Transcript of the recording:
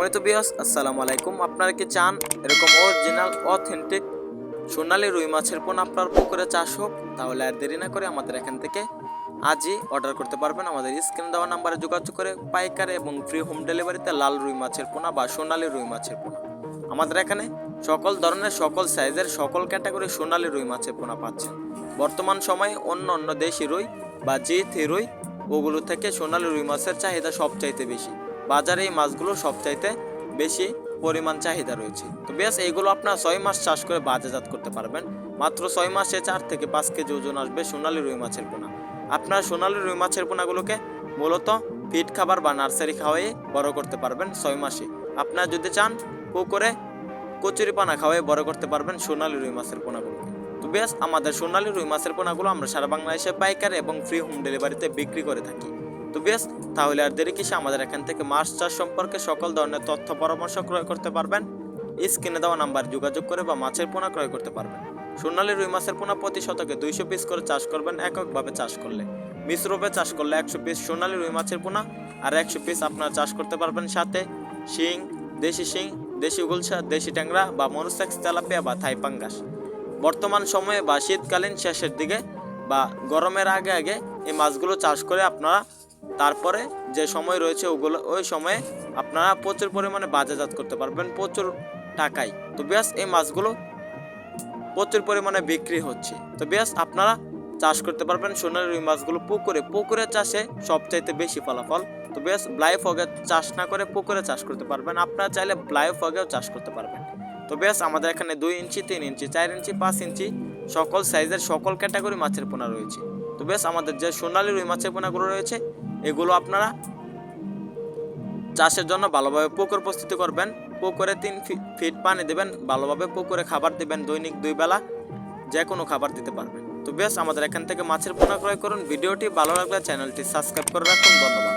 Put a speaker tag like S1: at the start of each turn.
S1: সম্মানিত বিয়াস আসসালামু আলাইকুম। আপনারা কি চান এরকম অরিজিনাল অথেন্টিক সোনালি রুই মাছের পোনা আপনার পুকুরে চাষ হোক? তাহলে আর দেরি না করে আমাদের এখান থেকে আজই অর্ডার করতে পারবেন। আমাদের স্ক্রিনে দেওয়া নাম্বারে যোগাযোগ করে পাইকারি এবং ফ্রি হোম ডেলিভারিতে লাল রুই মাছের পোনা বা সোনালি রুই মাছের পোনা। আমাদের এখানে সকল ধরনের, সকল সাইজের সকল ক্যাটাগরি সোনালি রুই মাছের পোনা পাচ্ছেন। বর্তমান সময়ে অন্য অন্য দেশি রুই বা জিথি রুই, ওগুলো থেকে সোনালি রুই মাছের চাহিদা সবচাইতে বেশি। বাজারে এই মাছগুলো সবচাইতে বেশি পরিমাণ চাহিদা রয়েছে। তো বেশ, এইগুলো আপনার ছয় মাস চাষ করে বাজারজাত করতে পারবেন। মাত্র ছয় মাসে চার থেকে পাঁচ কেজি ওজন আসবে সোনালি রুই মাছের পোনা। আপনার সোনালি রুই মাছের পোনাগুলোকে মূলত ফিট খাবার বা নার্সারি খাওয়াই বড় করতে পারবেন ছয় মাসে। আপনার যদি চান পুকুরে কচুরি পানা খাওয়াই বড় করতে পারবেন সোনালি রুই মাছের পোনাগুলোকে। তো বেশ, আমাদের সোনালি রুই মাছের পোনাগুলো আমরা সারা বাংলাদেশে পাইকারি এবং ফ্রি হোম ডেলিভারিতে বিক্রি করে থাকি। তো বেশ তাহলে আর দেরি কিসে? আমাদের এখান থেকে মাছ চাষ সম্পর্কে সকল ধরনের তথ্য পরামর্শ ক্রয় করতে পারবেন। স্ক্রিনে দেওয়া নাম্বার যোগাযোগ করে বা মাছের পোনা ক্রয় করতে পারবেন। সোনালী রুই মাছের পোনা প্রতি শতকে দুইশো পিস করে চাষ করবেন এককভাবে চাষ করলে। মিশ্রভাবে চাষ করলে একশো পিস সোনালী রুই মাছের পোনা আর একশো পিস আপনারা চাষ করতে পারবেন সাথে শিং, দেশি শিং, দেশি গুলশা দেশি ট্যাংরা বা মনুসেক্স তেলাপিয়া বা থাই পাঙ্গাস। বর্তমান সময়ে বা শীতকালীন শেষের দিকে বা গরমের আগে আগে এই মাছগুলো চাষ করে আপনারা তারপরে যে সময় রয়েছে ওগুলো, ওই সময়ে আপনারা প্রচুর পরিমাণে বাজারজাত করতে পারবেন, প্রচুর টাকায়। তো বেশ এই মাছগুলো প্রচুর পরিমাণে বিক্রি হচ্ছে। তো বেশ আপনারা চাষ করতে পারবেন সোনালি রুই মাছগুলো পুকুরে। পুকুরে চাষে সবচাইতে বেশি ফলাফল। তো ব্লাই ফগে চাষ না করে পুকুরে চাষ করতে পারবেন। আপনারা চাইলে ফগেও চাষ করতে পারবেন। তো বেশ আমাদের এখানে দুই ইঞ্চি, তিন ইঞ্চি, চার ইঞ্চি, পাঁচ ইঞ্চি, সকল সাইজের সকল ক্যাটাগরি মাছের পোনা রয়েছে। তো বেশ, আমাদের যে সোনালি রুই মাছের পোনাগুলো রয়েছে, এগুলো আপনারা চাষের জন্য ভালোভাবে পুকুর প্রস্তুতি করবেন। পুকুরে তিন ফিট পানি দেবেন, ভালোভাবে পুকুরে খাবার দেবেন, দৈনিক দুই বেলা যে কোনো খাবার দিতে পারবেন। তো বেশ, আমাদের এখান থেকে মাছের পোনা ক্রয় করুন। ভিডিওটি ভালো লাগলে চ্যানেলটি সাবস্ক্রাইব করে রাখুন। ধন্যবাদ।